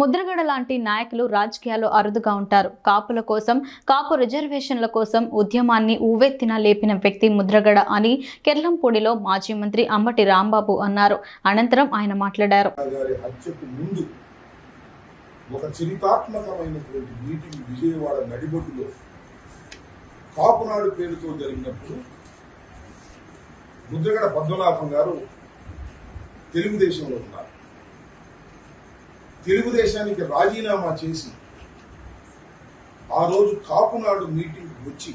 ముద్రగడ లాంటి నాయకులు రాజకీయాల్లో అరుదుగా ఉంటారు. కాపుల కోసం కాపు రిజర్వేషన్ల కోసం ఉద్యమాన్ని ఊవెత్తిన లేపిన వ్యక్తి ముద్రగడ అని కెర్లంపూడిలో మాజీ మంత్రి అంబటి రాంబాబు అన్నారు. అనంతరం ఆయన మాట్లాడారు. ఒక చరిత్రాత్మకమైనటువంటి మీటింగ్ విజయవాడ నడిబొడ్డులో కాపునాడు పేరుతో జరిగినప్పుడు ముద్రగడ పద్మనాభం గారు తెలుగుదేశంలో ఉన్నారు. తెలుగుదేశానికి రాజీనామా చేసి ఆ రోజు కాపునాడు మీటింగ్ వచ్చి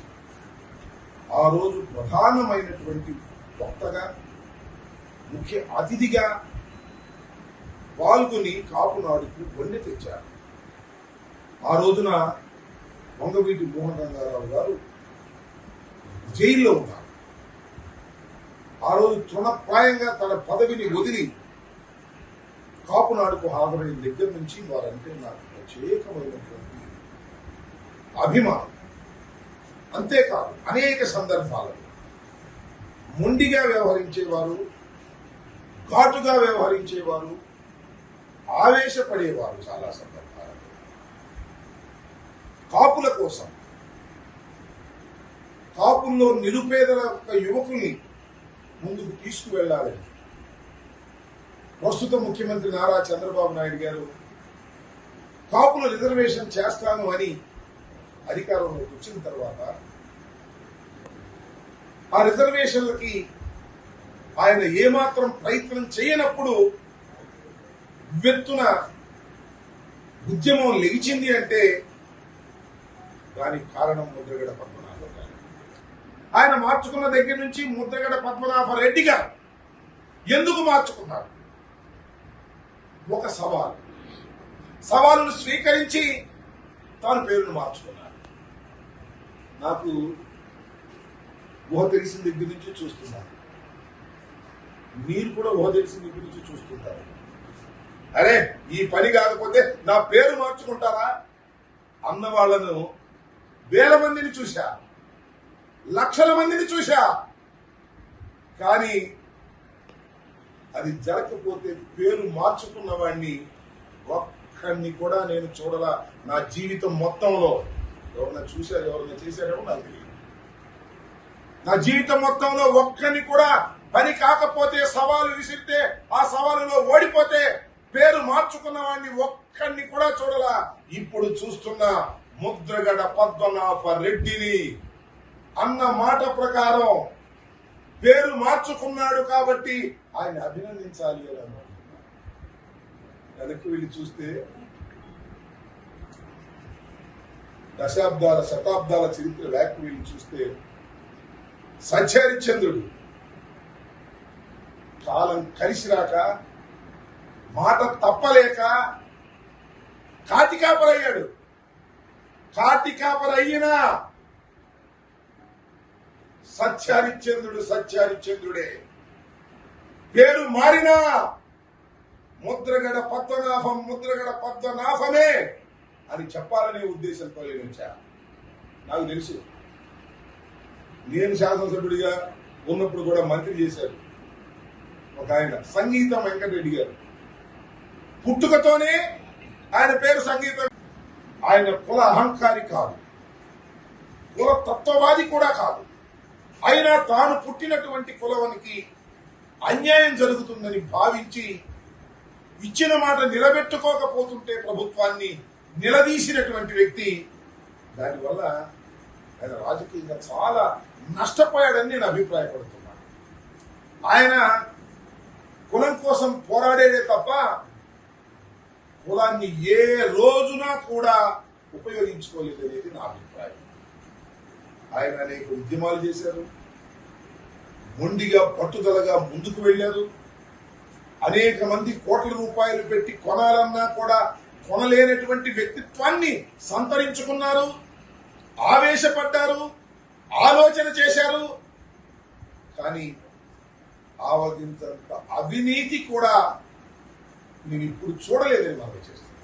ఆ రోజు ప్రధానమైనటువంటి వక్తగా ముఖ్య అతిథిగా పాల్గొని కాపునాడుకు వండి తెచ్చారు. ఆ రోజున వంగవీటి మోహన్ రంగారావు గారు జైల్లో ఉన్నారు. ఆ రోజు తృణప్రాయంగా తన పదవిని వదిలి కాపునాడుకు హాజరైన దగ్గర నుంచి వారంటే నాకు ప్రత్యేకమైనటువంటి అభిమానం. అంతేకాదు అనేక సందర్భాలలో మొండిగా వ్యవహరించేవారు ఘాటుగా వ్యవహరించేవారు ఆవేశపడేవారు చాలా సందర్భాలలో కాపుల కోసం. కాపుల్లో నిరుపేదల యొక్క యువకుల్ని ముందుకు తీసుకువెళ్ళాలని ప్రస్తుత ముఖ్యమంత్రి నారా చంద్రబాబు నాయుడు గారు కాపుల రిజర్వేషన్ చేస్తాను అని అధికారంలోకి వచ్చిన తర్వాత ఆ రిజర్వేషన్లకి ఆయన ఏమాత్రం ప్రయత్నం చేయనప్పుడు ఉవ్వెత్తున ఉద్యమం లెగిచింది అంటే దానికి కారణం ముద్రగడ పద్మనాభ ఆయన మార్చుకున్న దగ్గర నుంచి ముద్రగడ పద్మనాభ రెడ్డిగా ఎందుకు మార్చుకున్నారు? ఒక సవాలు. సవాలును స్వీకరించి తాను పేరును మార్చుకున్నాడు నాకు ఊహ తెలిసిన దగ్గర నుంచి చూస్తున్నాను మీరు కూడా ఊహ తెలిసిన దగ్గర నుంచి చూస్తుంటారు అరే ఈ పని కాకపోతే నా పేరు మార్చుకుంటారా? అన్న వాళ్ళను వేల మందిని చూశా. లక్షల మందిని చూశా. కానీ అది జరగకపోతే పేరు మార్చుకున్న వాడిని ఒక్కడిని కూడా నేను చూడలా. నా జీవితం మొత్తంలో. ఎవరన్నా చూశారు? ఎవరన్నా చేశారేమో నాకు తెలియదు. నా జీవితం మొత్తంలో ఒక్కరిని కూడా పని కాకపోతే సవాలు విసిరితే ఆ సవాలులో ఓడిపోతే పేరు మార్చుకున్న వాడిని ఒక్కడిని కూడా చూడలా. ఇప్పుడు చూస్తున్న ముద్రగడ పద్మనాభ రెడ్డిని అన్న మాట ప్రకారం పేరు మార్చుకున్నాడు కాబట్టి ఆయన అభినందించాలి అని అనుకుంటున్నా. వెనక్కి వెళ్ళి చూస్తే దశాబ్దాల శతాబ్దాల చరిత్ర వెనక్కి వెళ్ళి చూస్తే సత్యహరిశ్చంద్రుడు కాలం కలిసి రాక మాట తప్పలేక కాటికాపరయ్యాడు కాటికాపరయ్యినా సత్యారిచంద్రుడు సత్యారిచంద్రుడే పేరు మారినా ముద్రగడ పద్మనాభం ముద్రగడ పద్మనాభమే అని చెప్పాలనే ఉద్దేశంతో నేను వచ్చా. నాకు తెలుసు. నేను శాసనసభ్యుడిగా ఉన్నప్పుడు కూడా మంత్రి చేశారు. ఒక ఆయన సంగీతం వెంకటరెడ్డి గారు. పుట్టుకతోనే ఆయన పేరు సంగీతం ఆయన కుల అహంకారి కాదు. కుల తత్వవాది కూడా కాదు. అయినా తాను పుట్టినటువంటి కులవనికి అన్యాయం జరుగుతుందని భావించి ఇచ్చిన మాట నిలబెట్టుకోకపోతుంటే ప్రభుత్వాన్ని నిలదీసినటువంటి వ్యక్తి దానివల్ల ఆయన రాజకీయంగా చాలా నష్టపోయాడని నేను అభిప్రాయపడుతున్నాను. ఆయన కులం కోసం పోరాడేదే తప్ప కులాన్ని ఏ రోజున కూడా ఉపయోగించుకోలేదు అనేది నా అభిప్రాయం. ఆయన అనేక ఉద్యమాలు చేశారు. మొండిగా పట్టుదలగా ముందుకు వెళ్ళారు. అనేక మంది కోట్ల రూపాయలు పెట్టి కొనాలన్నా కూడా కొనలేనటువంటి వ్యక్తిత్వాన్ని సంతరించుకున్నారు. ఆవేశపడ్డారు ఆలోచన చేశారు. కానీ ఆవగింత అవినీతి కూడా నేను ఇప్పుడు చూడలేదని మనం చేస్తాను